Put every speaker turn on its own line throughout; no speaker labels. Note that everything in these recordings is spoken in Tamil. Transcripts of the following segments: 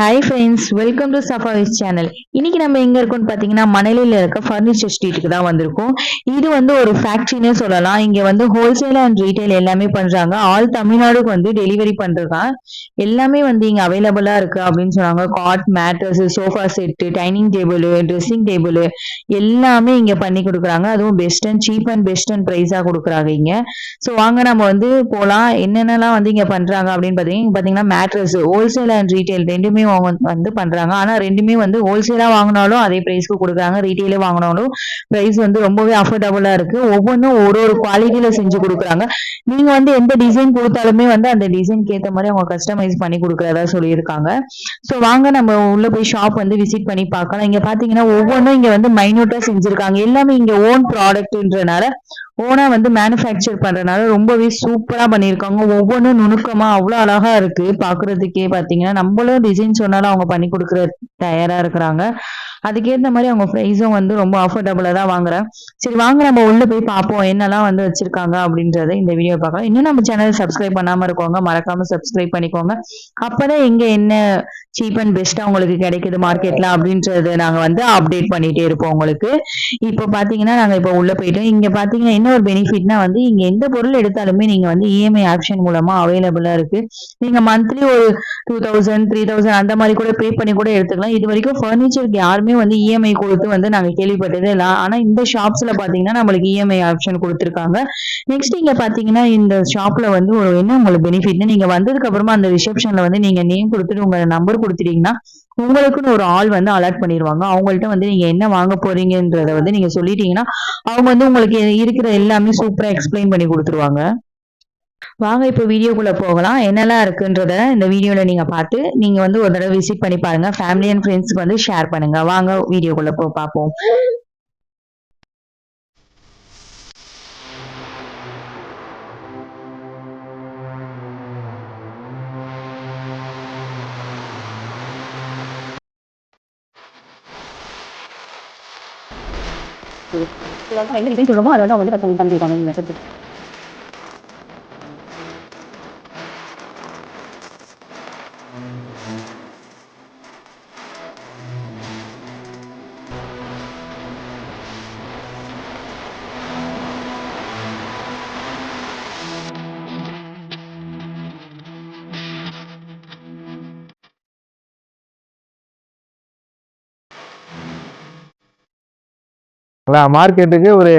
ஹாய் ஃப்ரெண்ட்ஸ் வெல்கம் டு சஃபாவிஸ் சேனல் இன்னைக்கு நம்ம எங்க இருக்கோம்னு பாத்தீங்கன்னா மணலில இருக்க ஃபர்னிச்சர் ஸ்ட்ரீட்டுக்கு தான் வந்திருக்கோம். இது வந்து ஒரு ஃபேக்டரினே சொல்லலாம். இங்க வந்து ஹோல்சேல் அண்ட் ரீட்டைல் எல்லாமே பண்றாங்க. ஆல் தமிழ்நாடுக்கு வந்து டெலிவரி பண்றாங்க எல்லாமே வந்து இங்க அவைலபிளா இருக்கு அப்படின்னு சொன்னாங்க. Cot mattress sofa set dining table dressing table எல்லாமே இங்க பண்ணி கொடுக்குறாங்க. அதுவும் best and cheap and best and ப்ரைஸா கொடுக்குறாங்க இங்க. ஸோ வாங்க நம்ம வந்து போலாம். என்னென்னலாம் வந்து இங்க பண்றாங்க அப்படின்னு பாத்தீங்கன்னா பாத்தீங்கன்னா மேட்ரஸ் ஹோல்சேல் அண்ட் ரீட்டைல் ரெண்டுமே வந்து பண்றாங்க. ஆனா ரெண்டுமே வந்து ஹோல்சேலா வாங்கினாலும் அதே பிரைஸ்க்கு கொடுக்குறாங்க. ரீட்டைலே வாங்கினாலும் பிரைஸ் வந்து ரொம்பவே அஃபோர்டபுளா இருக்கு. ஒவ்வொன்றும் ஒரு ஒரு குவாலிட்டியில செஞ்சு கொடுக்குறாங்க. நீங்க வந்து எந்த டிசைன் கொடுத்தாலுமே வந்து அந்த டிசைனுக்கு ஏற்ற மாதிரி அவங்க கஸ்டமைஸ் பண்ணி கொடுக்குறதா சொல்லியிருக்காங்க. ஸோ வாங்க நம்ம உள்ள போய் ஷாப் வந்து விசிட் பண்ணி பார்க்கலாம். இங்க பாத்தீங்கன்னா ஒவ்வொன்றும் இங்க வந்து மைனூட்டா செஞ்சிருக்காங்க. எல்லாமே இங்க ஓன் ப்ராடக்ட்ன்றனால ஓனா வந்து மேனுஃபேக்சர் பண்றதுனால ரொம்பவே சூப்பரா பண்ணியிருக்காங்க. ஒவ்வொன்றும் நுணுக்கமா அவ்வளோ அழகா இருக்கு. பாக்குறதுக்கே பாத்தீங்கன்னா நம்மளும் டிசைன் சொன்னாலும் அவங்க பண்ணி கொடுக்குற தயாரா இருக்கிறாங்க. அதுக்கேற்ற மாதிரி அவங்க ப்ரைஸும் வந்து ரொம்ப அஃபோர்டபுளாக தான் வாங்குறேன். சரி வாங்க நம்ம உள்ள போய் பார்ப்போம். என்னெல்லாம் வந்து வச்சிருக்காங்க அப்படின்றத இந்த வீடியோ பார்க்கலாம். இன்னும் நம்ம சேனல் சப்ஸ்கிரைப் பண்ணாமல் இருக்கவங்க மறக்காம சப்ஸ்கிரைப் பண்ணிக்கோங்க. அப்போதான் இங்கே என்ன சீப் அண்ட் பெஸ்ட்டாக உங்களுக்கு கிடைக்குது மார்க்கெட்ல அப்படின்றத நாங்கள் வந்து அப்டேட் பண்ணிட்டே இருப்போம் உங்களுக்கு. இப்போ பார்த்தீங்கன்னா நாங்கள் இப்போ உள்ள போயிட்டோம். இங்கே பார்த்தீங்கன்னா என்ன ஒரு பெனிஃபிட்னா வந்து இங்கே எந்த பொருள் எடுத்தாலுமே நீங்கள் வந்து இஎம்ஐ ஆப்ஷன் மூலமாக அவைலபிளாக இருக்கு. நீங்கள் மந்த்லி ஒரு டூ தௌசண்ட் த்ரீ தௌசண்ட் அந்த மாதிரி கூட பே பண்ணி கூட எடுத்துக்கலாம். இது வரைக்கும் ஃபர்னிச்சருக்கு யாருமே வந்து இஎம்ஐ கொடுத்து வந்து நாங்க கேள்விப்பட்டதே இல்லை. ஆனா இந்த ஷாப்ஸ்ல பாத்தீங்கன்னா நம்மளுக்கு இஎம்ஐ ஆப்ஷன் கொடுத்துருக்காங்க. நெக்ஸ்ட் இங்க பாத்தீங்கன்னா இந்த ஷாப்ல வந்து ஒரு என்ன உங்களுக்கு பெனிஃபிட்னு நீங்க வந்ததுக்கு அப்புறமா அந்த ரிசப்ஷன்ல வந்து நீங்க நேம் கொடுத்துட்டு உங்க நம்பர் கொடுத்துட்டீங்கன்னா உங்களுக்குன்னு ஒரு ஆள் வந்து அலர்ட் பண்ணிடுவாங்க அவங்கள்ட்ட வந்து நீங்க என்ன வாங்க போறீங்கன்றத வந்து நீங்க சொல்லிட்டீங்கன்னா அவங்க வந்து உங்களுக்கு இருக்கிற எல்லாமே சூப்பரா எக்ஸ்பிளைன் பண்ணி கொடுத்துருவாங்க. வாங்க இப்போ வீடியோக்குள்ளே போகலாம். என்னெல்லாம் இருக்குன்றத இந்த வீடியோல நீங்க பார்த்து நீங்க வந்து ஒரு தடவை விசிட் பண்ணி பாருங்க. ஃபேமிலி அண்ட் ஃப்ரெண்ட்ஸுக்கு வந்து ஷேர் பண்ணுங்க. வாங்க வீடியோக்குள்ளே போ பார்ப்போம்.
சொல்லுவோம் டிசைன் அதை வந்து கஸ்டமைஸ் பண்ணிருக்காங்க இந்த செட்டு
மார்க்கெட்டுக்கு ஒரு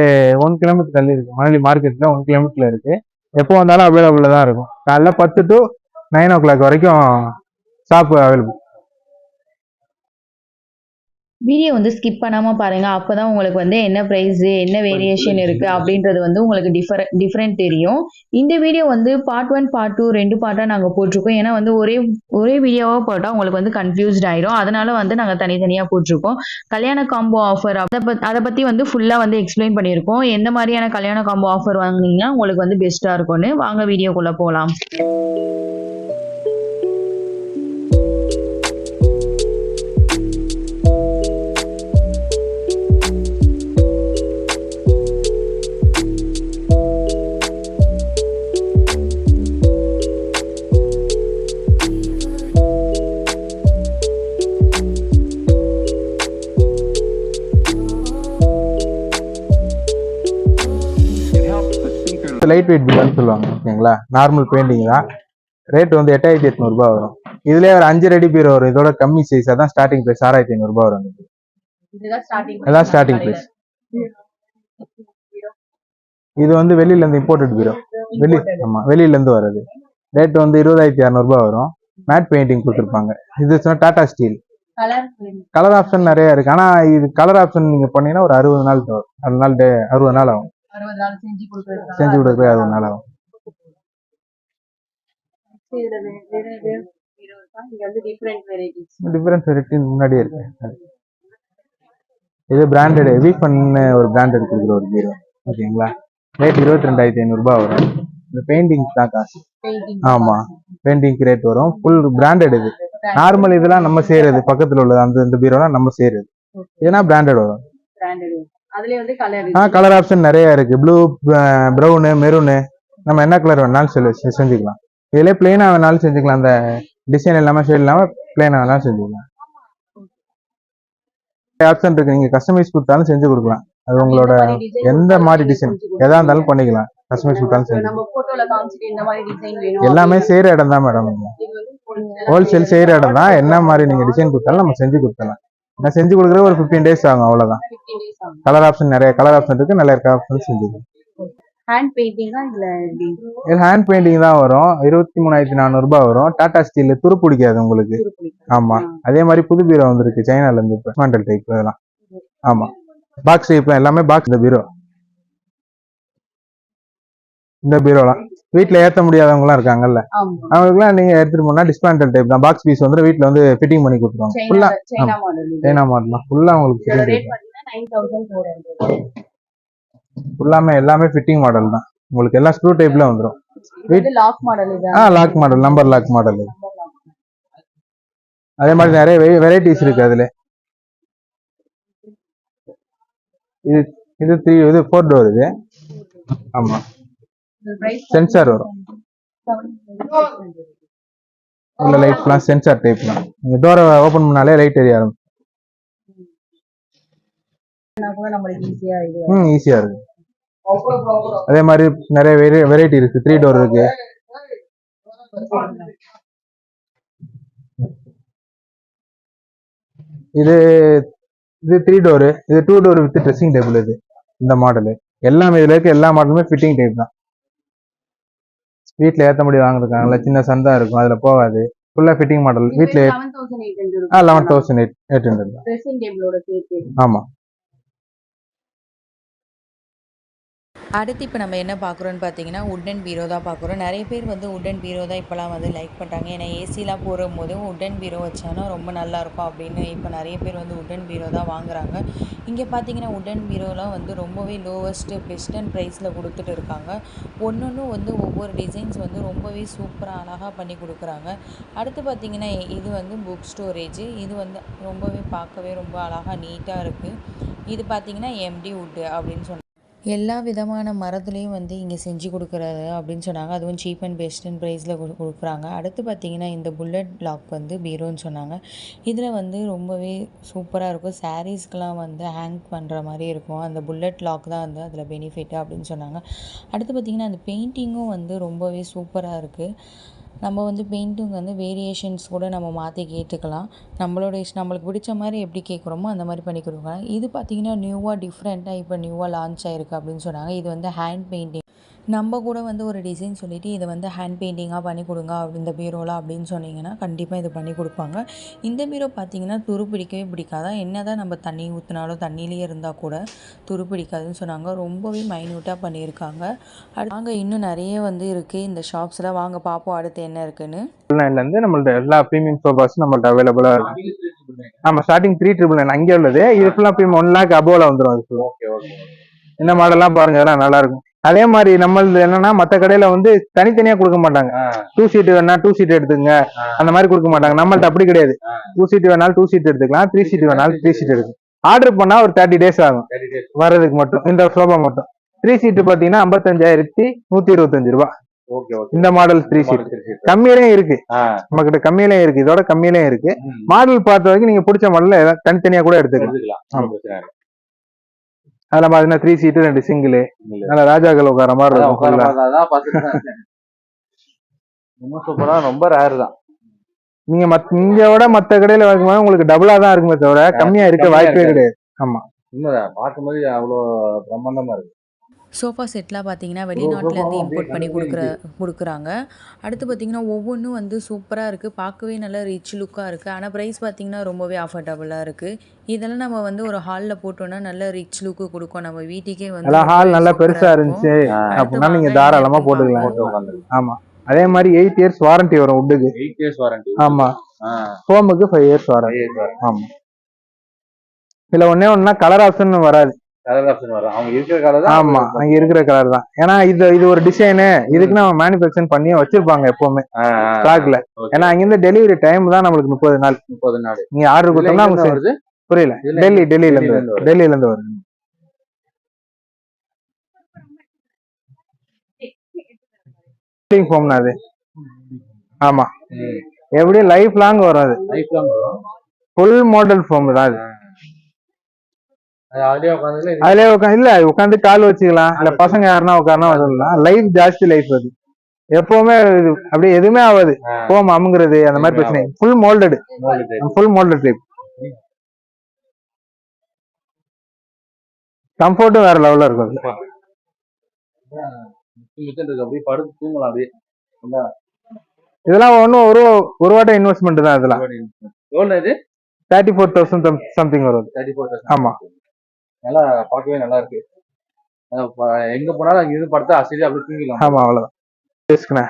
ஒன் கிலோமீட்டர் தள்ளி இருக்கு. மணலி மார்க்கெட்டில் ஒன் கிலோமீட்டரில் இருக்கு. எப்போ வந்தாலும் அவைலபிளில் தான் இருக்கும். காலைல பத்து டு நைன் ஓ கிளாக் வரைக்கும் ஷாப்பு அவைலபிள்
வீடியோ வந்து ஸ்கிப் பண்ணாம பாருங்க. அப்பதான் உங்களுக்கு வந்து என்ன பிரைஸ் என்ன வேரியேஷன் இருக்கு அப்படின்றது வந்து உங்களுக்கு டிஃபர டிஃப்ரெண்ட் தெரியும். இந்த வீடியோ வந்து பார்ட் ஒன் பார்ட் டூ ரெண்டு பார்ட்டா நாங்க போட்டிருக்கோம். ஏன்னா வந்து ஒரே ஒரே வீடியோவா போட்டா உங்களுக்கு வந்து கன்ஃபியூஸ்ட் ஆயிரும். அதனால வந்து நாங்க தனித்தனியா போட்டிருக்கோம். கல்யாண காம்போ ஆஃபர் அதை பத்தி அதை பத்தி வந்து ஃபுல்லா வந்து எக்ஸ்பிளைன் பண்ணியிருக்கோம். எந்த மாதிரியான கல்யாண காம்போ ஆஃபர் வாங்குனீங்கன்னா உங்களுக்கு வந்து பெஸ்டா இருக்கும்னு வாங்க வீடியோக்குள்ள போலாம்.
லைட் வெயிட் பில்லுன்னு சொல்லுவாங்க ஓகேங்களா? நார்மல் பெயிண்டிங் தான். ரேட் வந்து எட்டாயிரத்தி எட்நூறுபா வரும். இதுலயே ஒரு அஞ்சு ரெடி பீரோ வரும். இதோட கம்மி சைஸ் அதான் ஸ்டார்டிங் பிரைஸ் ஆறாயிரத்தி ஐநூறுபா வரும். அதான் ஸ்டார்டிங் பிரைஸ் இது வந்து வெளியில இருந்து இம்போர்ட்டட் பீரோ. வெளி ஆமா வெளியில இருந்து வர்றது. ரேட் வந்து இருபதாயிரத்தி இரநூறுபா வரும். மேட் பெயிண்டிங் கொடுத்துருப்பாங்க. இது டாடா ஸ்டீல்
கலர்
ஆப்ஷன் நிறைய இருக்கு. ஆனா இது கலர் ஆப்ஷன் நீங்க பண்ணீங்கன்னா ஒரு அறுபது நாள் வரும் அறுபது நாள் day- அறுபது நாள் ஆகும்.
செஞ்சு கொடுக்குறது
செஞ்சு கொடுக்குறது அறுபது நாள் ஆகும்.
வெரைட்டிஸ்
டிஃபரன்ஸ் வெரைட்டி முன்னாடியே இருக்கு. இது பிராண்டட் வீஃபன் ஒரு பிராண்டட் கொடுக்குற ஒரு பீரோ ஓகேங்களா? ரேட் இருபத்தி ரெண்டாயிரத்தி ஐநூறுபா வரும். இந்த பெயிண்டிங் தான் காசு.
பெயிண்டிங்
ஆமா. பெயிண்டிங்க்கு ரேட் வரும். ஃபுல் பிராண்டட் இது. நார்மல் இதெல்லாம் நம்ம செய்யறது பக்கத்துல உள்ளது அந்த இந்த பீரோலாம் நம்ம செய்யறது. இதனா பிராண்டட் வரும். ஆ கலர் ஆப்ஷன் நிறைய இருக்கு. ப்ளூ ப்ரௌனு மெரூனு நம்ம என்ன கலர் வேணாலும் செஞ்சு செஞ்சுக்கலாம். இதுல பிளெயினா வேணாலும் செஞ்சுக்கலாம். அந்த டிசைன் இல்லாம ஷேட் இல்லாம பிளேனா வேணாலும் செஞ்சுக்கலாம். ஆப்ஷன் இருக்கு. நீங்க கஸ்டமைஸ் கொடுத்தாலும் செஞ்சு கொடுக்கலாம். அது உங்களோட எந்த மாதிரி டிசைன் எதா இருந்தாலும் பண்ணிக்கலாம். கஸ்டமைஸ் கொடுத்தாலும் செஞ்சு எல்லாமே செய்யற இடம் தான் மேடம் ஹோல்சேல் செய்யற இடம் தான் என்ன மாதிரி நீங்க டிசைன் கொடுத்தாலும் நம்ம செஞ்சு கொடுத்துடலாம் நான் செஞ்சு கொடுக்குறது ஒரு ஃபிஃப்டீன் டேஸ் ஆகும் அவ்வளவுதான்.
15 days ஆகும்.
கலர் ஆப்ஷன் நிறைய கலர் ஆப்ஷன் இருக்கு நிறைய ஆப்ஷன் செஞ்சுக்கலாம்
ஹேண்ட் பெயிண்டிங்கா இல்ல
இது ஹேண்ட் பெயிண்டிங் தான் வரும். இருபத்தி மூணாயிரத்தி நானூறு ரூபாய் வரும். டாடா ஸ்டீல் துரு பிடிக்காது உங்களுக்கு. ஆமா. அதே மாதிரி புது பீரோ வந்திருக்கு சைனால இருந்து இப்போ மாண்டல் டைப் இதெல்லாம். ஆமா. பாக்ஸ் டைப் எல்லாமே பாக்ஸ் இந்த பீரோ. இந்த பீரோலாம். வீட்ல ஏத்த முடியாதவங்கலாம் இருக்காங்கல்ல. அவங்களுக்குலாம் நீங்க எடுத்துட்டு போனா டிஸ்மேண்டல் டைப் தான். பாக்ஸ் பீஸ் வந்து வீட்ல வந்து ஃபிட்டிங் பண்ணி கொடுத்துருவாங்க. ஃபுல்லா
சைனா மாடல்
தான். ஃபுல்லா உங்களுக்கு
இதோட
ஃபிட்டிங்
ரேட் பாத்தீங்கன்னா 9400
ஃபுல்லாமே எல்லாமே ஃபிட்டிங் மாடல் தான். உங்களுக்கு எல்லாம் ஸ்க்ரூ டைப்ல வந்துரும்.
இது வந்து லாக் மாடல்
ஆ lock model number lock model அதே மாதிரி நிறைய வெரைட்டிஸ் இருக்கு அதுல. இது இது த்ரீ இது ஃபோர் டோர் இது. ஆமா. சென்சார் வரும். உள்ள லைட்ஸ்லாம் சென்சார் டைப் தான் நீங்க டோரை ஓபன் பண்ணாலே லைட் எரிய ஆரம்பிக்கும். ம் ஈஸியா இருக்கு. அதே மாதிரி நிறைய வெரைட்டி இருக்கு. த்ரீ டோர் இருக்கு. இது இது த்ரீ டோரு இது two door with dressing table இது. இந்த மாடலு எல்லாமே இதுல இருக்க எல்லா மாடலுமே ஃபிட்டிங் டைப் தான். ஏத்த முடியும் வாங்கிருக்காங்கல்ல சின்ன சந்தா இருக்கும். அதுல போகாது. ஃபுல்லா fitting model
hundred
ah eleven thousand eight eight hundred தான்
அடுத்து இப்போ நம்ம என்ன பார்க்குறோன்னு பார்த்தீங்கன்னா உட்டன் பீரோ தான் பார்க்குறோம் நிறைய பேர் வந்து உட்டன் பீரோ தான் இப்போலாம் வந்து லைக் பண்ணுறாங்க ஏன்னா ஏசிலாம் போடும் போது உட்டன் பீரோ வச்சானா ரொம்ப நல்லாயிருக்கும் அப்படின்னு இப்போ நிறைய பேர் வந்து உட்டன் பீரோ தான் வாங்குறாங்க. இங்கே பார்த்தீங்கன்னா உட்டன் பீரோலாம் வந்து ரொம்பவே லோவஸ்ட்டு பெஸ்ட் அண்ட் ப்ரைஸில் கொடுத்துட்டு இருக்காங்க. ஒன்று ஒன்று வந்து ஒவ்வொரு டிசைன்ஸ் வந்து ரொம்பவே சூப்பராக அழகாக பண்ணி கொடுக்குறாங்க. அடுத்து பார்த்தீங்கன்னா இது வந்து புக் ஸ்டோரேஜ் இது வந்து ரொம்பவே பார்க்கவே ரொம்ப அழகாக நீட்டாக இருக்குது இது பார்த்தீங்கன்னா எம்டி வுட்டு அப்படின்னு சொன்னாங்க எல்லா விதமான மரத்துலேயும் வந்து இங்கே செஞ்சு கொடுக்குறது அப்படின்னு சொன்னாங்க. அதுவும் சீப் அண்ட் பெஸ்ட் அண்ட் ப்ரைஸில் கொடு கொடுக்குறாங்க. அடுத்து பார்த்தீங்கன்னா இந்த புல்லட் லாக் வந்து பீரோன்னு சொன்னாங்க. இதில் வந்து ரொம்பவே சூப்பராக இருக்கும். சாரீஸ்க்கெலாம் வந்து ஹேங் பண்ணுற மாதிரி இருக்கும். அந்த புல்லட் லாக் தான் வந்து அதில் பெனிஃபிட் அப்படின்னு சொன்னாங்க. அடுத்து பார்த்திங்கன்னா அந்த பெயிண்டிங்கும் வந்து ரொம்பவே சூப்பராக இருக்குது நம்ம வந்து பெயிண்டிங் வந்து வேரியேஷன்ஸ் கூட நம்ம மாற்றி கேட்டுக்கலாம். நம்மளோட இஷ் நம்மளுக்கு பிடிச்ச மாதிரி எப்படி கேட்குறோமோ அந்த மாதிரி பண்ணி கொடுக்கலாம். இது பார்த்திங்கன்னா நியூவாக டிஃப்ரெண்ட்டாக இப்போ நியூவாக லான்ச் ஆயிருக்கு அப்படின்னு சொன்னாங்க. இது வந்து ஹேண்ட் பெயிண்டிங் நம்ம கூட வந்து ஒரு டிசைன் சொல்லிவிட்டு இதை வந்து ஹேண்ட் பெயிண்டிங்காக பண்ணி கொடுங்க அப்படி இந்த பீரோவில் அப்படின்னு சொன்னீங்கன்னா கண்டிப்பாக இது பண்ணி கொடுப்பாங்க. இந்த பீரோ பார்த்தீங்கன்னா துரு பிடிக்கவே பிடிக்காதான் என்ன தான் நம்ம தண்ணி ஊற்றினாலும் தண்ணியிலேயே இருந்தால் கூட துரு பிடிக்காதுன்னு சொன்னாங்க. ரொம்பவே மைன்யூட்டாக பண்ணியிருக்காங்க. வாங்க இன்னும் நிறைய வந்து இருக்குது இந்த ஷாப்ஸில் வாங்க பார்ப்போம் அடுத்து என்ன இருக்குன்னு.
நைன்ல இருந்து நம்மள்ட்ட எல்லா ப்ரீமியம் சோஃபாஸும் நம்மள்ட்ட அவைலபிளா இருக்கு. ஆமா ஸ்டார்டிங் த்ரீ ட்ரிபிள் நைன் அங்கே உள்ளது. இது ஃபுல்லா ப்ரீமியம் ஒன் லேக் அபோல வந்துடும் அது ஃபுல்லா இந்த மாடல்லாம் பாருங்க அதெல்லாம் நல்லா இருக்கும். அதே மாதிரி நம்மளது என்னன்னா மத்த கடையில வந்து தனித்தனியா கொடுக்க மாட்டாங்க. டூ சீட் வேணா டூ சீட் எடுத்துங்க அந்த மாதிரி கொடுக்க மாட்டாங்க. நம்மள்ட்ட அப்படி கிடையாது. டூ சீட் வேணாலும் டூ சீட் எடுத்துக்கலாம். த்ரீ சீட் வேணாலும் த்ரீ சீட் எடுக்கும் ஆர்டர் பண்ணா ஒரு தேர்ட்டி டேஸ் ஆகும். வர்றதுக்கு மட்டும். இந்த சோஃபா மட்டும். த்ரீ சீட் பாத்தீங்கன்னா ஐம்பத்தஞ்சாயிரத்தி நூத்தி இருபத்தஞ்சு
ஓகே
இந்த மாடல் த்ரீ சீட் கம்மியிலையும் இருக்கு. நம்ம கிட்ட கம்மியிலையும் இருக்கு. இதோட கம்மியிலையும் இருக்கு. மாடல் பார்த்த வரைக்கும் நீங்க பிடிச்ச மாடல் தனித்தனியா கூட எடுத்துக்கலாம்
எடுத்துக்கலாம்
ஆமா.
ஒண்ணும் பிரச்சனை இல்லை.
அதுல பாத்தீங்கன்னா த்ரீ சீட்டு ரெண்டு சிங்கிள். நல்ல ராஜாக்கள் உட்கார மாதிரி இருக்கும்.
ரொம்ப சூப்பரா ரொம்ப ரேர் தான்
நீங்க மத் இங்க விட மத்த கடையில வாங்கும்போது உங்களுக்கு டபுளா தான் இருக்குமே தவிர கம்மியா இருக்க வாய்ப்பே. கிடையாது
உண்மைதான் பார்க்கும்போது அவ்வளோ பிரம்மாண்டமா இருக்கு
சோஃபா செட்லாம் பார்த்தீங்கன்னா வெளிநாட்டிலேருந்து இம்போர்ட் பண்ணி கொடுக்குற கொடுக்குறாங்க. அடுத்து பார்த்தீங்கன்னா ஒவ்வொன்றும் வந்து சூப்பராக இருக்குது பார்க்கவே நல்லா ரிச் லுக்காக இருக்குது ஆனால் ப்ரைஸ் பார்த்தீங்கன்னா ரொம்பவே அஃபோர்டபுளாக இருக்குது இதெல்லாம் நம்ம வந்து ஒரு ஹாலில் போட்டோம்னா நல்ல ரிச் லுக்கு கொடுக்கும். நம்ம வீட்டுக்கே வந்து
நல்லா ஹால் நல்லா
சூப்பரா
பெருசா
இருக்கும்.
இருந்துச்சு அப்படின்னா நீங்க
வாங்க,
தாராளமா
என்ன
போட்டுக்கலாம்.
போட்டு
பார்க்கலாம்.
உட்காந்துருக்கு
ஆமா. அதே மாதிரி எயிட் இயர்ஸ் வாரண்டி வரும் உட்டுக்கு
எயிட் இயர்ஸ் வாரண்டி
ஆமா.
ஆ.
ஹோமுக்கு ஃபைவ் இயர்ஸ் வாரண்டி ஆமா. இதுல ஒண்ணே ஒண்ணுனா கலர் ஆப்ஷன் வராது.
அவங்க இருக்கிற கலர் தான்
ஆமா அங்க இருக்கிற கலர் தான். ஏன்னா இது இது ஒரு டிசைனு இதுக்கு நம்ம மேனுஃபேக்சர் பண்ணி வச்சிருப்பாங்க எப்பவுமே. ஸ்டாக்ல. ஏன்னா அங்கிருந்து டெலிவரி டைம் தான் நம்மளுக்கு முப்பது நாள்.
முப்பது நாடு
நீங்க ஆர்டர் கொடுத்தோம்னா
வருது?
புரியல. டெல்லி டெல்லியில இருந்து. டெல்லியில இருந்து வருது. ஃபோம்னா அது? ஆமா. எப்படியும் லைஃப் லாங் வரும் அது.
லைஃப் லாங் வரும்.
ஃபுல் மாடல் ஃபோம் தான் அது.
அதுலயே உட்காந்து
அதுலயே உட்காந்து இல்ல உட்காந்து கால் வச்சுக்கலாம். இல்ல பசங்க யாருன்னா உட்காரனா வரலாம் லைஃப் ஜாஸ்தி லைஃப் அது. எப்பவுமே அப்படியே எதுவுமே ஆகாது. ஃபோம் அமுங்குறது அந்த மாதிரி பிரச்சனை. Full moulded full moulded type கம்ஃபர்ட்டும் வேற லெவல்ல இருக்கும் அது.
அப்படியே படுத்து தூங்கலாம் அப்படியே.
இதெல்லாம் ஒன்றும் ஒரு ஒரு வாட்ட இன்வெஸ்ட்மெண்ட் தான் இதெல்லாம்.
எவ்வளோ இது?
தேர்ட்டி ஃபோர் தௌசண்ட் சம்திங் வரும்.
தேர்ட்டி ஃபோர்
ஆமா.
நல்லா பார்க்கவே நல்லா இருக்கு. எங்க போனாலும் அங்க இருந்து படுத்தா அசதி அப்படியே தூங்கிடலாம்
ஆமா அவ்வளவுதான். பேசுக்கண்ணே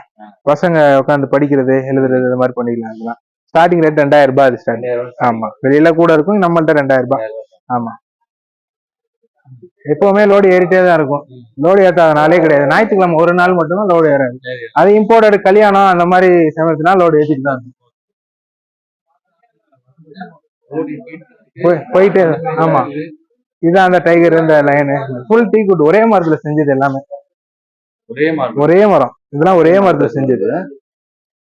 பசங்க உட்காந்து படிக்கிறது எழுதுறது இது மாதிரி பண்ணிக்கலாம் இதெல்லாம். ஸ்டார்டிங் ரேட் ரெண்டாயிரம் ரூபாய் அது ஸ்டார்டிங் ஆமா. வெளியில கூட இருக்கும் நம்மள்ட்ட ரெண்டாயிரம் ரூபாய். ஆமா. எப்பவுமே லோடு ஏறிட்டே தான் இருக்கும். லோடு ஏத்தாத நாளே கிடையாது. ஞாயிற்றுக்கிழமை ஒரு நாள் மட்டும்தான் லோடு ஏறாது. அது இம்போர்ட்டட் கல்யாணம் அந்த மாதிரி சமயத்துனா லோடு ஏத்திட்டு தான் இருக்கும். போய்- போயிட்டே. ஆமா. இதுதான் அந்த டைகர் இந்த லைனு ஃபுல் டீ குட் ஒரே மரத்துல செஞ்சது எல்லாமே.
ஒரே மாதிரி
ஒரே மரம். இதெல்லாம் ஒரே மரத்துல செஞ்சது.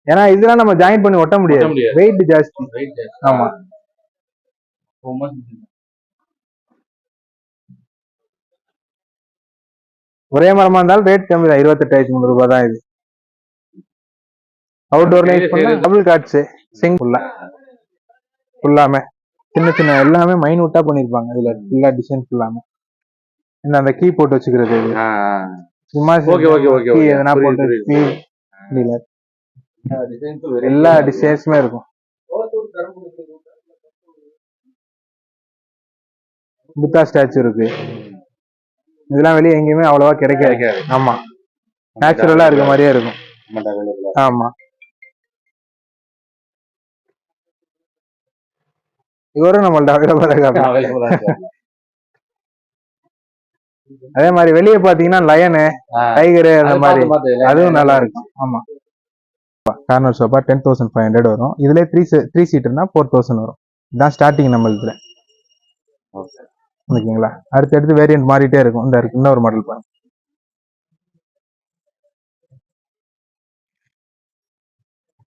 ஏன்னா இதெல்லாம் நம்ம ஜாயின் பண்ணி ஒட்ட முடியாது. வெயிட் ஜாஸ்தி. ஆமா. ஒரே மரமா இருந்தாலும் ரேட் கம்மி தான். இருபத்தெட்டாயிரத்தி முந்நூறு ரூபாய் தான் இது. அவுட்டோர்ல டபுள் காட்ஸ் சிங் ஃபுல்லா ஃபுல்லாமே சின்ன சின்ன எல்லாமே மைனூட்டா பண்ணிருப்பாங்க. இதுல ஃபுல்லா டிசைன் ஃபுல்லாமே இந்த அந்த கீ போட்டு வச்சுக்கிறது
Okay, okay, okay,
கீ. எதனா போட்டு இல்ல எல்லா டிசைன்ஸுமே இருக்கும். புத்தா ஸ்டாச்சு இருக்கு. இதெல்லாம் வெளியே எங்கேயுமே அவ்வளவா கிடைக்காது. ஆமா. நேச்சுரலா இருக்க மாதிரியே இருக்கும். ஆமா. இவரும் நம்மள்ட்ட அவைலபிளா அதே மாதிரி வெளியே பாத்தீங்கன்னா லயனு டைகரு அந்த மாதிரி. அதுவும் நல்லா இருக்கும். ஆமா. Corner sofa ten thousand five hundred வரும். இதுல த்ரீ த்ரீ சீட்டர்னா ஃபோர் தௌசண்ட் வரும். இதான் ஸ்டார்டிங் நம்மளுதுல ஓகேங்களா? அடுத்தடுத்து வேரியன்ட் மாறிட்டே இருக்கும். இந்த இருக்கு. இன்னொரு மாடல் பாருங்க.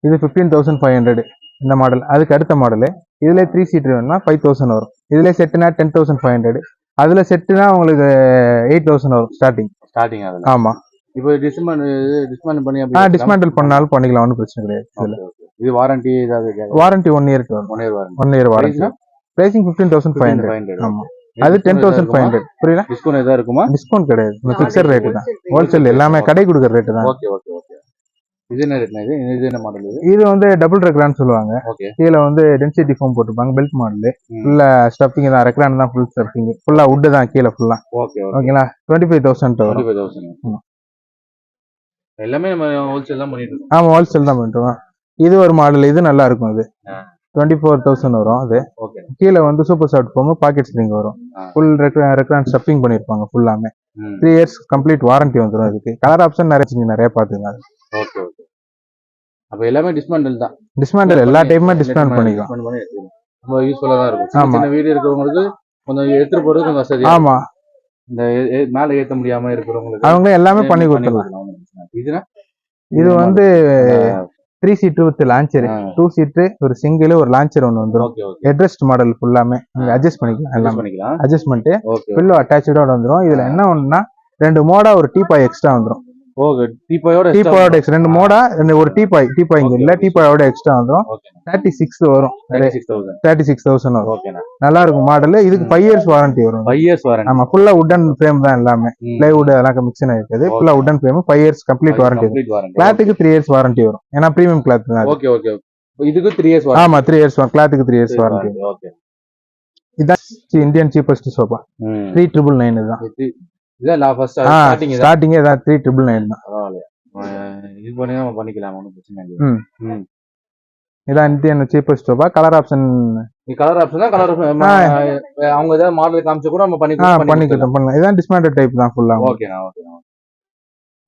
இது ஃபிஃப்டீன் தௌசண்ட் ஃபைவ் ஹண்ட்ரட் இந்த மாடல் அதுக்கு அடுத்த மாடலு இதுல த்ரீ சீட்டர் வேணும்னா ஃபைவ் தௌசண்ட் வரும். இதுல செட்டுனா டென் தௌசண்ட் ஃபைவ் ஹண்ட்ரட் அதுல செட்டுனா உங்களுக்கு எயிட் தௌசண்ட் வரும் ஸ்டார்டிங்
ஸ்டார்டிங் ஆகுது
ஆமா.
இப்போ டிஸ்மன் டிஸ்மன் பண்ணி
ஆ டிஸ்மேண்டில் பண்ணாலும் பண்ணிக்கலாம் ஒன்றும் பிரச்சனை கிடையாது இதுல.
இது வாரண்டி ஏதாவது
வாரண்டி ஒன் இயருக்கு வரும்.
One year warranty
one year warranty pricing fifteen thousand five hundred ஆமா. அது டென் தௌசண்ட் ஃபைவ் ஹண்ட்ரட் புரியல
டிஸ்கவுண்ட் ஏதாவது இருக்குமா?
டிஸ்கவுண்ட் கிடையாது. ஃபிக்ஸட் ரேட்டு தான். ஹோல்சேல் எல்லாமே கடை கொடுக்குற ரேட்டு தான்.
Okay okay okay. இது என்ன மாடல்
வந்து டபுள் ரெக்ரான் சொல்லுவாங்க. கீழே வந்து டென்சிட்டி ஃபோம் போட்டிருப்பாங்க பெல்ட் மாடல் ஃபுல்லா ஸ்டஃபிங் தான் ரெக்ரான் தான் ஃபுல் ஸ்டஃபிங் ஃபுல்லா வுட்டு தான் கீழே ஃபுல்லா
ஓகே ஓகே
ஓகேங்களா டுவெண்ட்டி ஃபைவ் தௌசண்ட்
டுவெண்ட்டி
வரும்.
ஃபைவ் தௌசண்ட் எல்லாமே நம்ம ஹோல்சேல் தான் பண்ணிட்டு இருக்கோம்.
ஆமா ஹோல்சேல் தான் பண்ணிட்டு இது ஒரு மாடல் இது நல்லா இருக்கும்
ஆ.
டுவெண்ட்டி ஃபோர் தௌசண்ட் வரும் அது. கீழே வந்து super soft foam pocket spring வரும். ஃபுல் ரெக்ரான் ஸ்டஃபிங் பண்ணிருப்பாங்க ஃபுல்லாமே த்ரீ இயர்ஸ் கம்ப்ளீட் வாரண்டி வந்துடும் இதுக்கு கலர் ஆப்ஷன் நிறைய நிறைய பாத்துங்க
ஓகே ஓகே. அப்போ எல்லாமே டிஸ்மேண்டில் தான்.
டிஸ்மேண்டல் எல்லா டைப்புமே டிஸ்மேண்ட் பண்ணிக்கலாம்.
ரொம்ப யூஸ்ஃபுல்லாக தான் இருக்கும். சின்ன வீடு இருக்கிறவங்களுக்கு கொஞ்சம் எடுத்துட்டு போறது கொஞ்சம் வசதியா
ஆமா.
இந்த மேல ஏத்த முடியாம இருக்கிறவங்களுக்கு
அவங்க எல்லாமே பண்ணி கொடுத்துடலாம்.
இதுனா
இது வந்து three seat with lounger two seat ஒரு சிங்கிள் ஒரு லான்ச்சர் ஒன்று வந்துடும் ஹெட்ரெஸ்ட் மாடல் ஃபுல்லாமே அட்ஜஸ்ட் பண்ணிக்கலாம்
எல்லாம். பண்ணிக்கலாம்.
அட்ஜஸ்ட்மெண்ட் பில்லோ அட்டாச்சோட வந்துடும் இதுல என்ன ஒண்ணுன்னா ரெண்டு மோடா ஒரு டீபாய் எக்ஸ்ட்ரா வந்துடும்
ஓகே
டீபாயோட எக்ஸ்ட்ரா ரெண்டு மோடா ரெண்டு ஒரு டீபாய் டீபாய் இங்க இல்ல டீபாயோட எக்ஸ்ட்ரா வந்துடும்
ஓகே
தேர்ட்டி சிக்ஸ் வரும். தேர்ட்டி சிக்ஸ் தௌசண்ட் வரும். நல்லா இருக்கும் மாடல் இதுக்கு ஃபைவ் இயர்ஸ் வாரண்டி வரும்.
ஃபைவ் இயர்ஸ் வரேன்
ஆமா ஃபுல்லா உட்டன் ஃப்ரேம் தான் எல்லாமே. பிளைவுட் அதெல்லாம் மிக்சன் இருக்குது ஃபுல்லா wooden frame five years complete warranty
warranty
கிளாத்துக்கு three years warranty வரும். ஏன்னா பிரீமியம் கிளாத் தான்.
ஓகே ஓகே இதுக்கு த்ரீ இயர்ஸ்
ஆமா த்ரீ இயர்ஸ் கிளாத்துக்கு த்ரீ இயர்ஸ் வாரண்டி
ஓகே
இதான் Indian cheapest sofa three triple nine இதுதான்.
இதான் இதான்
ஸ்டார்டிங்கே தான் த்ரீ ட்ரிபிள் நைன் தான்.
இது பண்ணி நம்ம பண்ணிக்கலாம் ஒன்றும் பிரச்சனை இல்லை
இதான் Indian cheapest sofa colour option
நீ கலர் ஆப்ஷன் தான் கலர் அவங்க ஏதாவது மாடல் காமிச்ச கூட நம்ம பண்ணி
ஆ பண்ணிக்கிட்டோம் பண்ணலாம். இதான் டிஸ்மேண்டட் டைப் தான் ஃபுல்லா
ஓகேண்ணா ஓகேண்ணா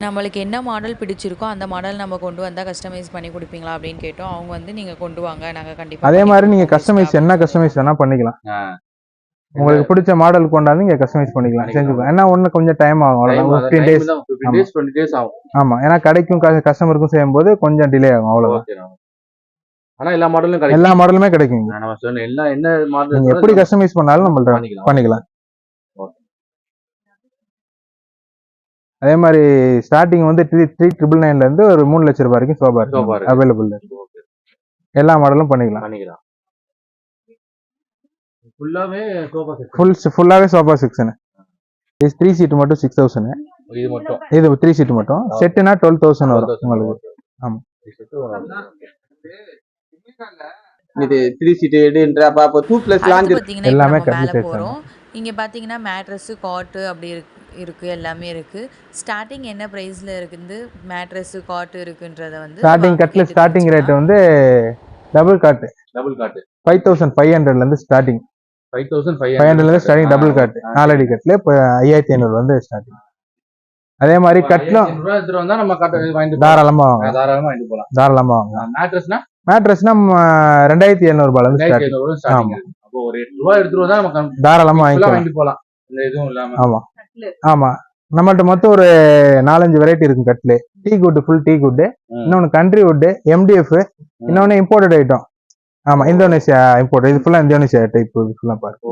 நம்மளுக்கு என்ன மாடல் பிடிச்சிருக்கோ அந்த மாடல் நம்ம கொண்டு வந்தால் கஸ்டமைஸ் பண்ணி கொடுப்பீங்களா அப்படின்னு கேட்டோம். அவங்க வந்து நீங்கள் கொண்டு வாங்க நாங்கள் கண்டிப்பாக
அதே மாதிரி நீங்க கஸ்டமைஸ் என்ன கஸ்டமைஸ் வேணா பண்ணிக்கலாம். உங்களுக்கு பிடிச்ச மாடல் கொண்டாந்து நீங்க கஸ்டமைஸ் பண்ணிக்கலாம். செஞ்சுக்கலாம் ஏன்னா ஒண்ணு கொஞ்சம் டைம் ஆகும். அவ்வளவுதான். ஃபிஃப்டீன் டேஸ்
தான் 15 days. 20 days ஆகும்.
ஆமா. ஏன்னா கடைக்கும் கஸ்டமருக்கும் செய்யும்போது கொஞ்சம் டிலே ஆகும். அவ்வளவுதான்.
ஆனா எல்லா மாடலும் கிடைக்கும்.
எல்லா மாடலுமே கிடைக்குங்க
நம்ம சொன்ன எல்லா என்ன மாடல்
எப்படி கஸ்டமைஸ் பண்ணாலும் நம்மள்ட்ட
பண்ணிக்கலாம்.
அதே மாதிரி ஸ்டார்டிங் வந்து த்ரீ த்ரீ ட்ரிபிள் நைன்ல இருந்து ஒரு மூணு லட்சம் ரூபாய் வரைக்கும் சோபா இருக்கு. அவைலபிள். எல்லா மாடலும் பண்ணிக்கலாம்.
பண்ணிக்கலாம். ஃபுல்லாவே சோஃபா செட்
ஃபுல் ஃபுல்லாவே சோஃபா செக்ஷன் இது த்ரீ சீட் மட்டும் சிக்ஸ் தௌசண்ட்
இது மட்டும்.
இது த்ரீ சீட் மட்டும். செட்டுனா டுவெல் தௌசண்ட் வரும் உங்களுக்கு. ஆமா.
இது த்ரீ சீட்டடுன்ற அப்ப அப்போ டூ பிளஸ்
இப்போ
எல்லாமே complete
போகிறோம் இங்கே பார்த்தீங்கன்னா மேட்ரஸு காட்டு அப்படி இருக்கு இருக்குது எல்லாமே இருக்குது ஸ்டார்டிங் என்ன ப்ரைஸில் இருக்குது மேட்ரஸு காட்டு இருக்குன்றத வந்து
ஸ்டார்டிங்
வாங்க
கட்ல
கேட்டு
ஸ்டார்டிங் ரேட். வந்து double cot
double cot
five thousand five ஹண்ட்ரட்ல இருந்து starting
five thousand five
five starting double cot நாலடி கட்ல இப்போ ஐயாயிரத்தி ஐநூறு வந்து ஸ்டார்டிங் அதே மாதிரி கட்லும்
ரூபா நம்ம.
தாராளமா வாங்க.
தாராளமா வாங்கிட்டு போலாம்.
தாராளமா வாங்க.
மேட்ரஸ்னா
மேட்ரஸ்னா ரெண்டாயிரத்தி எழுநூறு ரூபாயில இருந்து ஸ்டார்டிங்
அப்போ ஒரு எட்டு ரூபா எடுத்துட்டு வந்தா நமக்கு
தாராளமா
வாங்கிட்டு போலாம். இந்த இதுவும் இல்லாம.
ஆமா. ஆமா. நம்மள்ட்ட மொத்தம் ஒரு நாலஞ்சு வெரைட்டி இருக்கும் கட்லு teak wood full teak wood. இன்னொன்னு கண்ட்ரி வுட் எம்டிஎஃப் இன்னொன்னு இம்போர்ட்டட் ஐட்டம் ஆமா இந்தோனேசியா இம்போர்ட் இது ஃபுல்லா இந்தோனேசியா டைப் ஃபுல்லா பாருங்க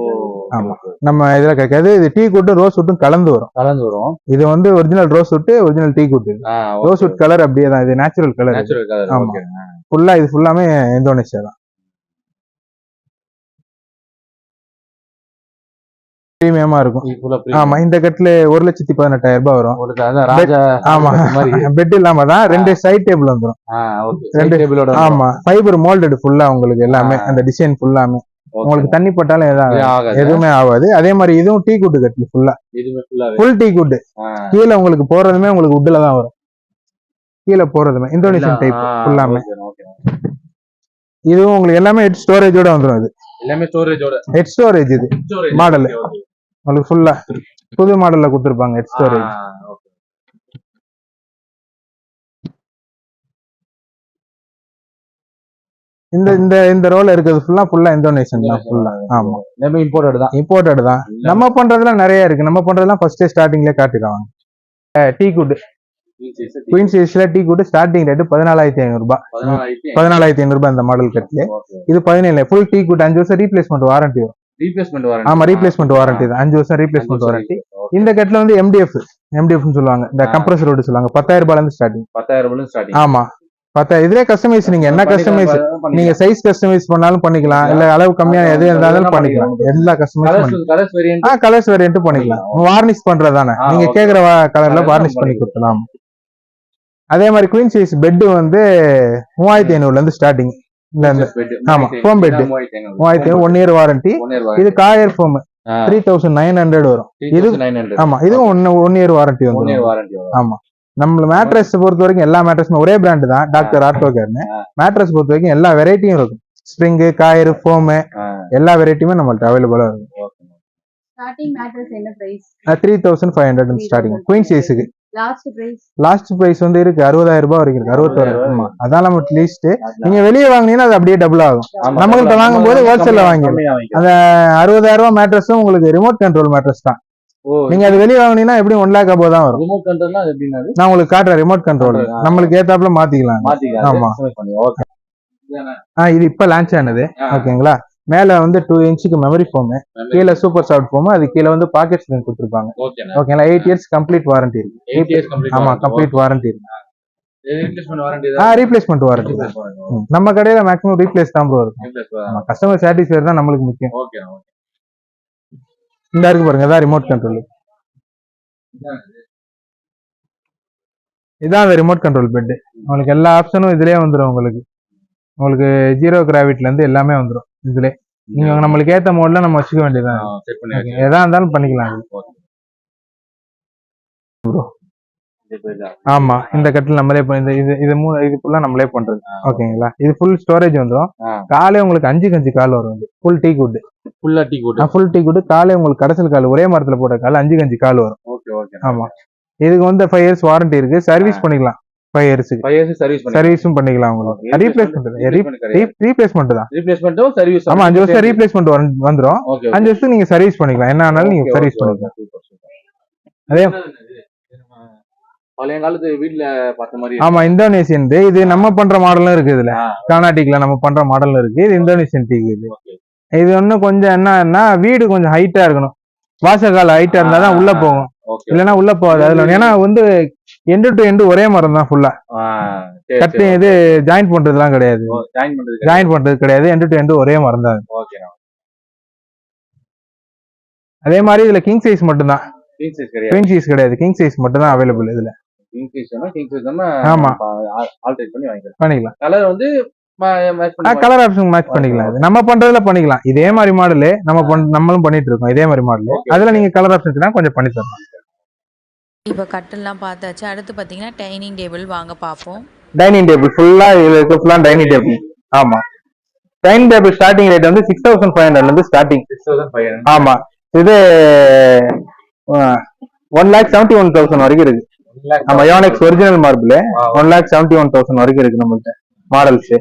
ஆமா. நம்ம இதுல கிடைக்காது இது டீ குட்டும் ரோஸ் வுட்டும் கலந்து வரும்.
கலந்து வரும்.
இது வந்து original rosewood original teak wood rosewood colour அப்படியே தான் இது நேச்சுரல் கலர் ஆமா. ஃபுல்லா இது ஃபுல்லாமே இந்தோனேசியா தான். பிரீமியமா இருக்கும். ஆமா இந்த கட்ல ஒரு லட்சத்தி பதினெட்டாயிரம் ரூபாய் வரும். ஆமா பெட் இல்லாம தான் ரெண்டு சைட் டேபிள்
ஓகே
ரெண்டு-
டேபிளோட
ஆமா ஃபைபர் மோல்டட் ஃபுல்லா உங்களுக்கு எல்லாமே. அந்த டிசைன் ஃபுல்லாமே உங்களுக்கு தண்ணி பட்டாலும். ஆகாது. எதுவுமே ஆகாது. அதே மாதிரி இதுவும் டீ குட் கட்ல ஃபுல்லா ஃபுல் டீ குட்
ஆ.
கீழே உங்களுக்கு போறதுமே உங்களுக்கு உட்ல தான் வரும். கீழே போறதுமே இந்தோனேஷியன் டைப் ஃபுல்லாமே. இதுவும் உங்களுக்கு எல்லாமே ஹெட் ஸ்டோரேஜோட வந்துரும் இது
எல்லாமே ஸ்டோரேஜோட
ஹெட் ஸ்டோரேஜ் இது. Model. உங்களுக்கு ஃபுல்லா புது மாடல்ல கொடுத்துருப்பாங்க ஹெட் ஸ்டோரேஜ் இந்த இந்த இந்த ரோல இருக்கிறது ஃபுல்லா ஃபுல்லா இந்தோனேஷியன் தான் ஃபுல்லா ஆமா.
எல்லாமே இம்போர்ட்டட் தான்.
இம்போர்ட்டட் தான். நம்ம பண்றதுலாம் நிறைய இருக்கு. நம்ம பண்றதெல்லாம் ஃபர்ஸ்டே ஸ்டார்டிங்ல காட்டிடுவாங்க. டீ குட் குயின் சீரிஸ்ல டீ. குட் ஸ்டார்டிங் ரேட் பதினாலாயிரத்தி ஐநூறு ரூபாய் பதினாலாயிரத்தி ஐநூறு. ரூபாய் இந்த மாடல் கட்ல இது பதினேழு ஃபுல் டீ குட் அஞ்சு வருஷம் ரீப்ளேஸ்மெண்ட் வாரண்டி வரும்.
ரீப்ளேஸ்மெண்ட் வாரண்டி
ஆமா ரீப்ளேஸ்மெண்ட் வாரண்டி தான். அஞ்சு வருஷம் ரீப்ளேஸ்மெண்ட் வாரண்டி இந்த கட்ல வந்து எம்டிஎஃப் எம்டிஎஃப் சொல்லுவாங்க. இந்த. கம்ப்ரஸர் ரோடு சொல்லுவாங்க. பத்தாயிரம் ரூபாயில இருந்து ஸ்டார்டிங்
பத்தாயிரம் ரூபாய் ஸ்டார்டிங்
ஆமா. பத்தா இதுலயே கஸ்டமைஸ் நீங்க என்ன கஸ்டமைஸ் நீங்க சைஸ் கஸ்டமைஸ் பண்ணாலும் பண்ணிக்கலாம். இல்ல அளவு கம்மியான எது இருந்தாலும் பண்ணிக்கலாம். எல்லா customise
colours colours variant
ah colours variant பண்ணிக்கலாம். வார்னிஷ் பண்றதானே நீங்க. கேக்குற கலர்ல வார்னிஷ் பண்ணி கொடுக்கலாம். அதே மாதிரி குயின் சைஸ் பெட் வந்து மூவாயிரத்தி ஐநூறுல இருந்து ஸ்டார்டிங் ஆமா, foam bed. மூவாயிரத்தி ஒன் இயர் வாரண்டி இது coir foam three thousand nine hundred வரும். இது- ஆமா இதுவும் one one year warranty
one
வந்து
இயர் வாரண்டி
ஆமா. நம்ம மேட்ரஸ் பொறுத்த வரைக்கும் எல்லா மேட்ரஸுமே ஒரே பிராண்ட் தான் டாக்டர் ஆர்டோகர்னு மேட்ரஸ் பொறுத்த வரைக்கும் எல்லா வெரைட்டியும் இருக்கும். ஸ்ப்ரிங் காயர் ஃபோம் எல்லா வெரைட்டியுமே நம்மள்ட்ட அவைலபிளா இருக்கும்.
ஸ்டார்டிங் மேட்ரஸ் என்ன price
three thousand five hundred starting queen சைஸுக்கு
லாஸ்ட் பிரைஸ்
லாஸ்ட் பிரைஸ் வந்து இருக்கு அறுபதாயிரம் ரூபாய் வரைக்கும் இருக்கு. அறுபத்தோராயிரம் அதான் நம்ம லீஸ்ட் நீங்க வெளியே வாங்குனீங்கன்னா அது அப்படியே டபுள் ஆகும். நம்மகிட்ட வாங்கும்போது wholesale ல வாங்கிடலாம். அந்த அறுபதாயிரம் ரூபாய் மேட்ரஸும் உங்களுக்கு ரிமோட் கண்ட்ரோல் மேட்ரஸ் தான். நீங்க அது வெளியே வாங்குனீங்கன்னா எப்படியும் ஒன் லேக் அபோவ் தான் வரும்.
ரிமோட் கண்ட்ரோல்னா?
நான் உங்களுக்கு காட்டுறேன் ரிமோட் கண்ட்ரோல். நம்மளுக்கு ஏத்தாப்புல மாத்திக்கலாம்.
மாத்திக்கலாம்.
ஆமா.
ஓகே
ஆ இது இப்ப லான்ச் ஆனது. ஓகேங்களா மேல வந்து டூ இன்ச்சுக்கு மெமரி ஃபோம் கீழே சூப்பர் சாஃப்ட் ஃபோம் அது கீழே வந்து பாக்கெட் ஸ்கிரீன் கொடுத்துருப்பாங்க. ஓகேங்களா எயிட் இயர்ஸ் கம்ப்ளீட் வாரண்டி இருக்கு ஆமா கம்ப்ளீட் வாரண்டி இருக்கு ஆ ரீப்ளேஸ்மெண்ட் வாரண்டி நம்ம கடையில மேக்ஸிமம் ரீப்ளேஸ் தான் ப்ரோ இருக்கும். கஸ்டமர் சாட்டிஸ்ஃபை தான் நம்மளுக்கு முக்கியம்.
ஓகே
இந்த இருக்கு பாருங்க இதான் ரிமோட் கண்ட்ரோல் இதான் அந்த ரிமோட் கண்ட்ரோல் பெட் உங்களுக்கு எல்லா ஆப்ஷனும் இதுலயே வந்துடும் உங்களுக்கு. உங்களுக்கு ஜீரோ கிராவிட்ல இருந்து எல்லாமே வந்துடும் இதுல. நீங்க நம்மளுக்கு ஏத்த மோட்ல நம்ம வச்சுக்க வேண்டியதான் எதா இருந்தாலும் பண்ணிக்கலாம் இது. ஆமா இந்த கட்டில் நம்மளே இந்த இது இது மூணு இது ஃபுல்லா நம்மளே பண்றது. ஓகேங்களா? இது ஃபுல் ஸ்டோரேஜ் வந்துடும். காலே உங்களுக்கு அஞ்சு கஞ்சி கால் வரும் ஃபுல் டீ குட்
ஃபுல்லா டீ கூட
ஃபுல் டீ குட் காலே உங்களுக்கு கடைசல் கால் ஒரே மரத்துல போட்ட கால் அஞ்சு கஞ்சி கால் வரும்.
ஓகே ஓகே
ஆமா. இதுக்கு வந்து ஃபைவ் இயர்ஸ் வாரண்டி இருக்கு. சர்வீஸ் பண்ணிக்கலாம். ஃபைவ் இயர்ஸ்க்கு
ஃபைவ் இயர்ஸ் சர்வீஸ் பண்ணி
சர்வீஸும் பண்ணிக்கலாம் உங்களுக்கு ரீப்ளேஸ்மெண்ட் ரீப்ளேஸ்மெண்ட் தான்.
ரீப்ளேஸ்மெண்ட்டும் சர்வீஸ்
ஆமா அஞ்சு வருஷம் ரீப்ளேஸ்மெண்ட் வந்துரும். அஞ்சு வருஷத்துக்கு நீங்க சர்வீஸ் பண்ணிக்கலாம். என்ன ஆனாலும் நீங்க சர்வீஸ் பண்ணிக்கலாம். அதே-
பழைய காலத்து வீட்ல பார்த்த மாதிரி
ஆமா இந்தோனேசியன் இது நம்ம பண்ற மாடலும் இருக்கு இதுல.
ஆ.
கார்னாட்டிக்ல நம்ம பண்ற மாடலும் இருக்கு. இது இந்தோனேசியன் டீ இது. இன்னும் கொஞ்சம் என்னன்னா வீடு கொஞ்சம் ஹைட்டா இருக்கணும். வாசக்கால் ஹைட்டா இருந்தா தான் உள்ள போகும். இல்லைன்னா உள்ள போகாது. அதுல ஏன்னா வந்து எண்டு டு எண்டு ஒரே மரம் தான் ஃபுல்லா கட்டு இது ஜாயின் பண்றதுலாம் கிடையாது.
ஜாயின் பண்றது
கிடையாது. எண்டு டு எண்டு ஒரே மரம் தான் அதே மாதிரி இதுல கிங் சைஸ் மட்டும் தான்
கிங் சைஸ் கிடையாது.
கிங் சைஸ் மட்டும் தான் அவைலபிள் இதுல
கிங் சைஸ் கிங் சைஸ் வேணா
ஆமா.
ஆல்டரேட் பண்ணி வாங்கிக்கலாம்.
பண்ணிக்கலாம்.
கலர் வந்து
கலர் ஆப்ஷன் மேட்ச் பண்ணிக்கலாம். நம்ம பண்றதுல பண்ணிக்கலாம். இதே மாதிரி மாடலு நம்ம நம்மளும் பண்ணிட்டு இருக்கோம். இதே மாதிரி மாடல். அதுல நீங்க கலர் ஆப்ஷன்ஸ்லாம் கொஞ்சம் பண்ணி தரலாம்
இப்போ கட்டெல்லாம் பார்த்தாச்சு. அடுத்து பார்த்தீங்கன்னா டைனிங் டேபிள் வாங்க பார்ப்போம்.
டைனிங் டேபிள் ஃபுல்லா இதுல இருக்க ஃபுல்லா டைனிங் டேபிள். ஆமா. டைனிங் டேபிள் ஸ்டார்டிங் ரேட் வந்து சிக்ஸ் தௌசண்ட் ஃபைவ் ஹண்ட்ரட்ல இருந்து starting
six thousand five hundred
ஆமா. இது one lakh seventy one thousand வரைக்கும் இருக்கு. ஆமா Yonex original marble one lakh seventy one thousand வரைக்கும் இருக்கு நம்மள்ட்ட. மாடல்ஸ்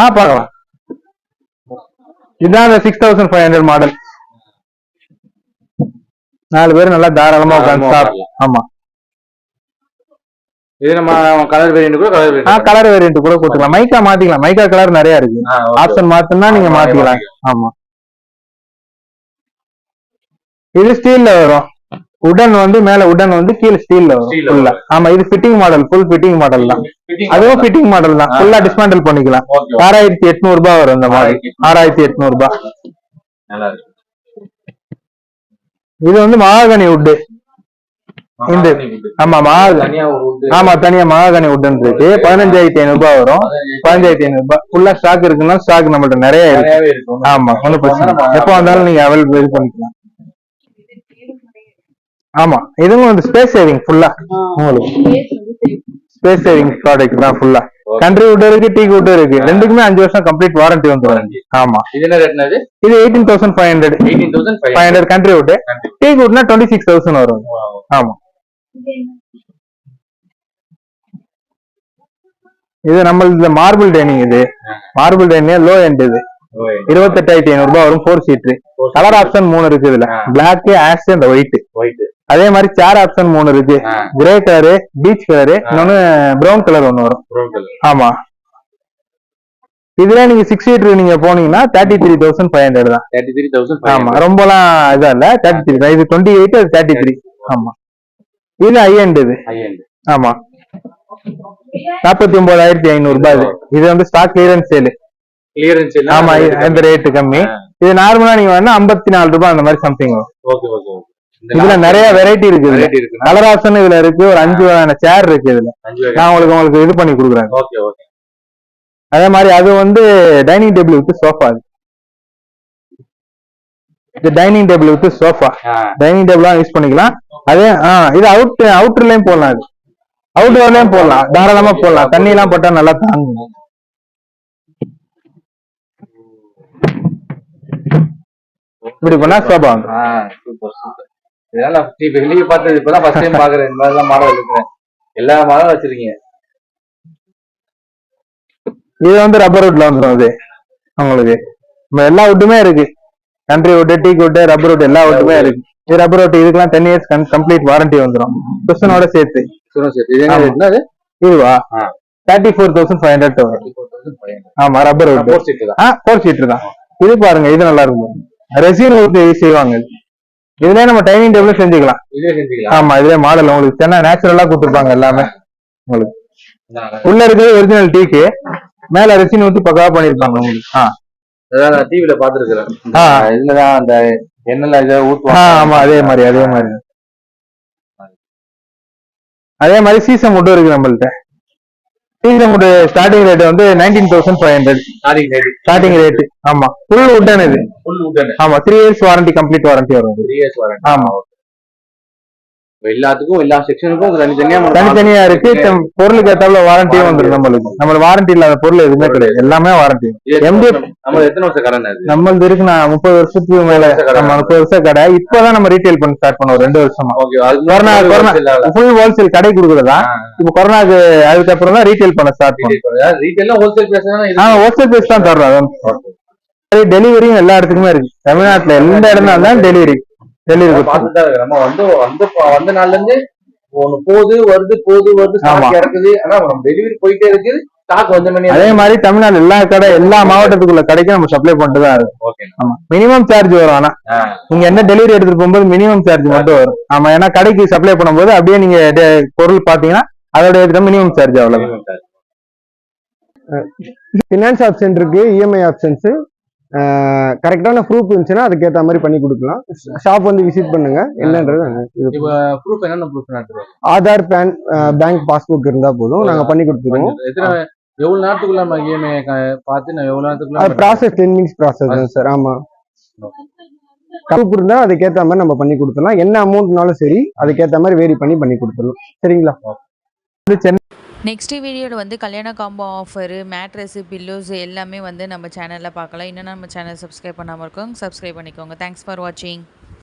ஆ பார்க்கலாம். இதுதான் அந்த six thousand five hundred model நாலு பேர் நல்லா தாராளமா உட்காந்து சாப்பிடலாம் ஆமா.
இது நம்ம கலர் வேரியன்ட் கூட colour
ah
variant
colour variant கூட கொடுத்துக்கலாம். மைக்கா மாத்திக்கலாம். மைக்கா கலர் நிறைய இருக்கு. ஆப்ஷன் மாத்தணும்னா நீங்க மாத்திக்கலாம். ஆமா. இது ஸ்டீல்ல வரும். உடன் வந்து மேல உடன் வந்து கீழே ஸ்டீல்ல வரும். ஆமா இது fitting model full fitting model தான். அதுவும் ஃபிட்டிங் மாடல் தான். ஃபுல்லா டிஸ்மேண்டில் பண்ணிக்கலாம். ஆறாயிரத்தி எட்நூறு ரூபாய் வரும் இந்த மாடல் ஆறாயிரத்தி எட்நூறு. ரூபாய்
நல்லா இருக்கு.
இது வந்து மகாகனி உட்டு இந்த- ஆமா மகா
தனியா ஒரு wood.
ஆமா தனியா மகாகனி உட்டன் இருக்கு. பதினஞ்சாயிரத்தி ஐநூறு ரூபாய் வரும். பதினஞ்சாயிரத்தி ஐநூறு. ரூபாய் ஃபுல்லா ஸ்டாக் இருக்குன்னா ஸ்டாக் நம்மள்ட்ட நிறைய இருக்கு. ஆமா ஒன்றும் பிரச்சனை இல்லை. எப்போ வந்தாலும் நீங்க அவைலபிள் இது பண்ணிக்கலாம். ஆமா இதுவும் வந்து ஸ்பேஸ் சேவிங் ஃபுல்லா உங்களுக்கு. ஸ்பேஸ் சேவிங் ப்ராடக்ட் தான் ஃபுல்லா கண்ட்ரி வுட் இருக்கு டீ வுட் இருக்கு. ரெண்டுக்குமே அஞ்சு வருஷம் கம்ப்ளீட் வாரண்டி வந்துடும். ஆமா.
இது என்ன இது?
இது eighteen thousand five hundred
eighteen thousand
five hundred country wood teak வுட்னா twenty six thousand வரும். ஆமா. இது நம்ம மார்பிள் டைனிங் இது. மார்பிள் டைனிங் லோ எண்ட் இது. இருபத்தெட்டாயிரத்தி ஐநூறு ரூபாய் வரும் ஃபோர் சீட் கலர் ஆப்ஷன் மூணு இருக்கு இதுல. பிளாக் ஆஷ் அந்த ஒயிட்
ஒயிட்
அதே மாதிரி சேர் ஆப்ஷன் மூணு இருக்கு. Grey colour peach colour. இன்னொன்னு பிரவுன் கலர் ஒன்னு வரும்.
ப்ரௌன்
ஆமா. இதுல நீங்க சிக்ஸ் சீட்டர் நீங்க போனீங்கன்னா thirty three thousand five hundred தான்
தேர்ட்டி த்ரீ தௌசண்ட்
ஆமா ரொம்பலாம் இதா இல்ல. தேர்ட்டி த்ரீ தான். இது டுவெண்ட்டி எயிட் அது தேர்ட்டி த்ரீ ஆமா. இது ஐ எண்ட் இது. ஆமா. நாற்பத்தி ஒன்பதாயிரத்தி ஐநூறு ரூபாய் இது. வந்து ஸ்டாக் கிளியரன்ஸ் சேல்
கிளியரன்ஸ்
ஆமா இந்த ரேட்டு கம்மி. இது நார்மலா நீங்க வேணா ஐம்பத்தி நாலு ரூபாய் அந்த மாதிரி சம்திங் வரும்.
Okay okay okay.
இதுல நிறைய வெரைட்டி இருக்கு இதுல.
வெரைட்டி இருக்கு
கலர் ஆப்ஷன் இதுல இருக்கு ஒரு அஞ்சு வகையான சேர் இருக்கு இதுல. நான் உங்களுக்கு உங்களுக்கு இது பண்ணி கொடுக்குறேன். அதே மாதிரி அது வந்து டைனிங் டேபிள் வித் சோஃபா இது dining table with sofa dining டேபிளாக use பண்ணிக்கலாம். அதே ஆ இது அவுட் அவுட்டர்லயும் போடலாம் இது. அவுட்டோர்லயும் போடலாம். தாராளமா போடலாம். தண்ணி எல்லாம் போட்டா நல்லா தாங்கும். இப்படி பண்ணா சோபா வந்துரும்.
இதெல்லாம் இப்ப வெளியே பார்த்தது இப்பதான் ஃபர்ஸ்ட் டைம் பாக்குறேன். இந்த மாதிரிலாம் மாடல் இருக்கிறேன் எல்லா மாடலும் வச்சிருக்கீங்க.
இது வந்து ரப்பர் வுட்ல வந்துரும் இது. உங்களுக்கு. எல்லா வுட்டுமே இருக்கு. Country wood teak wood rubber wood எல்லா வுட்டுமே இருக்கு. இது ரப்பர் வுட் இதுக்கெல்லாம் டென் இயர்ஸ் கம்ப்ளீட் வாரண்டி வந்துரும். குஷனோட சேர்த்து.
அது
இதுவா. Thirty four thousand five hundred வரும். ஆமா ரப்பர் வுட்
ஃபோர் சீட் தான்.
ஃபோர் சீட்டர் தான். இது பாருங்க இது நல்லா இருக்கும். ரெசின் ஊத்தி செய்வாங்க. இது. இதுலயே நம்ம டைனிங் டேபிள் செஞ்சுக்கலாம். ஆமா இதுலயே மாடல் உங்களுக்கு சென்னை நேச்சுரலா கொடுத்துருப்பாங்க எல்லாமே. உங்களுக்கு. உள்ள இருக்கிறது ஒரிஜினல் டீக்கு மேல ரெசின் ஊத்தி பக்காவா பண்ணிருப்பாங்க உங்களுக்கு. ஆ.
டிவில பாத்துருக்கிறேன். இதுலதான் அந்த எண்ணெய்ல இதை ஊத்துவாங்க.
ஆமா அதே மாதிரி அதே மாதிரி. அதே மாதிரி சீசம் மட்டும் இருக்கு நம்மள்ட்ட. முட்டு ஸ்டார்டிங் ரேட் வந்து nineteen thousand five hundred
starting rate
starting rate ஆமா. ஃபுல் உட்டன் இது.
ஃபுல் உட்டன்
ஆமா. Three years warranty complete warranty வரும்.
த்ரீ இயர்ஸ் வாரண்டி
ஆமா.
எல்லாத்துக்கும் எல்லா செக்ஷனுக்கும் தனித்தனியா
தனித்தனியா இருக்கு. பொருளுக்கு ஏத்தாப்புல வாரண்டியும் வந்துடும் நம்மளுக்கு. நம்ம வாரண்டி இல்லாத பொருள் எதுவுமே கிடையாது. எல்லாமே வாரண்டி
வருஷம்? நம்ம எத்தனை வருஷம் அது?
நம்மளது இருக்கு நான் முப்பது வருஷத்துக்கு மேல.
கடை.
நம்ம முப்பது வருஷம் கடை. இப்பதான் நம்ம ரீட்டைல் பண்ண ஸ்டார்ட் பண்ணுவோம் ரெண்டு வருஷமா. கொரோனா கொரோனா ஃபுல் ஹோல்சேல் கடை கொடுக்குறதா? இப்போ கொரோனாக்கு அதுக்கப்புறம் தான் ரீட்டைல் பண்ண ஸ்டார்ட் பண்ணுவோம்
ரீட்டைல் ஹோல்சேல் பேசுறதா
ஆ ஹோல்சேல் பேஸ் தான் தர்றோம் டெலிவரியும் எல்லா இடத்துக்குமே இருக்கு. தமிழ்நாட்டுல எந்த இடம்னா இருந்தாலும் டெலிவரி
நம்ம வந்து வந்து வந்த நாள்ல இருந்து ஒண்ணு போகுது வருது போகுது வருது. ஸ்டாக் இறக்குது. ஆனா நம்ம டெலிவரி போயிட்டே இருக்குது ஸ்டாக் வந்த மணி
அதே மாதிரி தமிழ்நாடு எல்லா கடை எல்லா மாவட்டத்துக்குள்ள கடைக்கும் நம்ம சப்ளை பண்ணிட்டு தான் இருக்கும்.
ஓகே
ஆமா. மினிமம் சார்ஜ் வரும் ஆனா. நீங்க என்ன டெலிவரி எடுத்துட்டு போகும்போது மினிமம் சார்ஜ் மட்டும் வரும். ஆமா ஏன்னா கடைக்கு சப்ளை பண்ணும்போது அப்படியே நீங்க பொருள் பாத்தீங்கன்னா அதோட எடுத்த மினிமம் சார்ஜ் அவ்வளவு
ஃபினான்ஸ் ஆப்ஷன் இருக்கு இஎம்ஐ ஆப்ஷன்ஸ் கரெக்டான ப்ரூஃப் இருந்துச்சுன்னா அதுக்கேற்ற மாதிரி பண்ணி கொடுக்கலாம். ஷாப் வந்து விசிட் பண்ணுங்க. என்னன்றது
ப்ரூஃப் என்னென்ன ப்ரூஃப் நாட்டுருவோம்
ஆதார் பேன் பேங்க் பாஸ்புக் இருந்தா போதும். நாங்க பண்ணி கொடுத்துருவோம்.
எவ்வளவு நேரத்துக்குள்ள நம்ம இஎம்ஐ பார்த்து நான் எவ்வளவு நேரத்துக்குள்ள
ப்ராசஸ் டென் மினிட்ஸ் ப்ராசஸ் தான் சார் ஆமா. ப்ரூஃப் இருந்தா அதுக்கேற்ற மாதிரி நம்ம பண்ணி கொடுத்துடலாம். என்ன அமௌண்ட்னாலும் சரி அதுக்கேற்ற மாதிரி வேரி பண்ணி பண்ணி கொடுத்துடலாம். சரிங்களா?
நெக்ஸ்ட்டு வீடியோவில் வந்து கல்யாண காம்போ ஆஃபரு மேட்ரஸு பில்லோஸ் எல்லாமே வந்து நம்ம சேனலில் பார்க்கலாம். இன்னும் நம்ம சேனல் சப்ஸ்கிரைப் பண்ணாமல் இருக்கோம் சப்ஸ்கிரைப் பண்ணிக்கோங்க. தேங்க்ஸ் ஃபார் வாட்சிங்